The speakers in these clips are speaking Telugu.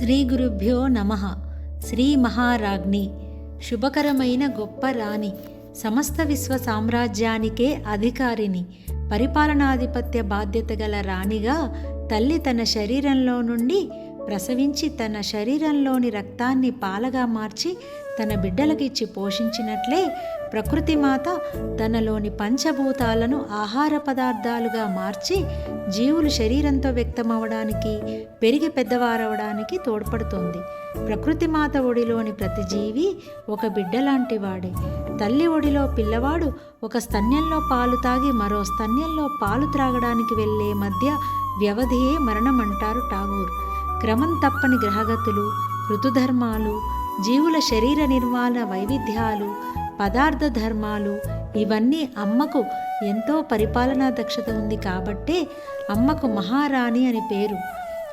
శ్రీ గురుభ్యో నమ. శ్రీ మహారాజ్ని. శుభకరమైన గొప్ప రాణి. సమస్త విశ్వ సామ్రాజ్యానికే అధికారిని. పరిపాలనాధిపత్య బాధ్యత గల రాణిగా తల్లి తన శరీరంలో నుండి ప్రసవించి తన శరీరంలోని రక్తాన్ని పాలగా మార్చి తన బిడ్డలకిచ్చి పోషించినట్లే ప్రకృతి మాత తనలోని పంచభూతాలను ఆహార పదార్థాలుగా మార్చి జీవులు శరీరంతో వ్యక్తమవడానికి పెరిగి పెద్దవారవడానికి తోడ్పడుతుంది. ప్రకృతి మాత ఒడిలోని ప్రతి జీవి ఒక బిడ్డ లాంటి వాడే తల్లి ఒడిలో పిల్లవాడు ఒక స్తన్యంలో పాలు తాగి మరో స్తన్యంలో పాలు త్రాగడానికి వెళ్ళే మధ్య వ్యవధియే మరణం అంటారు టాగూర్ క్రమం తప్పని గ్రహగతులు ఋతుధర్మాలు జీవుల శరీర నిర్మాణ వైవిధ్యాలు పదార్థ ధర్మాలు ఇవన్నీ అమ్మకు ఎంతో పరిపాలనా దక్షత ఉంది కాబట్టే అమ్మకు మహారాణి అని పేరు.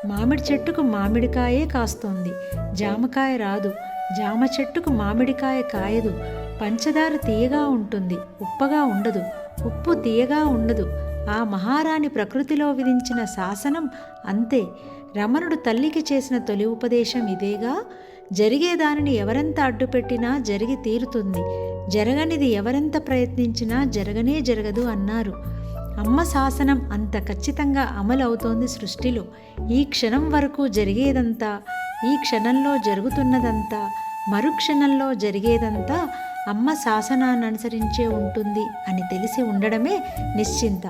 మామిడి చెట్టుకు మామిడికాయే కాస్తోంది. జామకాయ రాదు. జామ చెట్టుకు మామిడికాయ కాయదు. పంచదార తీయగా ఉంటుంది. ఉప్పగా ఉండదు. ఉప్పు తీయగా ఉండదు. ఆ మహారాణి ప్రకృతిలో విధించిన శాసనం అంతే. రమణుడు తల్లికి చేసిన తొలి ఉపదేశం ఇదేగా జరిగేదానిని ఎవరెంత అడ్డుపెట్టినా జరిగి తీరుతుంది. జరగనిది ఎవరెంత ప్రయత్నించినా జరగనే జరగదు అన్నారు. అమ్మ శాసనం అంత ఖచ్చితంగా అమలవుతోంది సృష్టిలో. ఈ క్షణం వరకు జరిగేదంతా ఈ క్షణంలో జరుగుతున్నదంతా మరుక్షణంలో జరిగేదంతా అమ్మ శాసనాన్ని అనుసరించే ఉంటుంది అని తెలిసి ఉండడమే నిశ్చింత.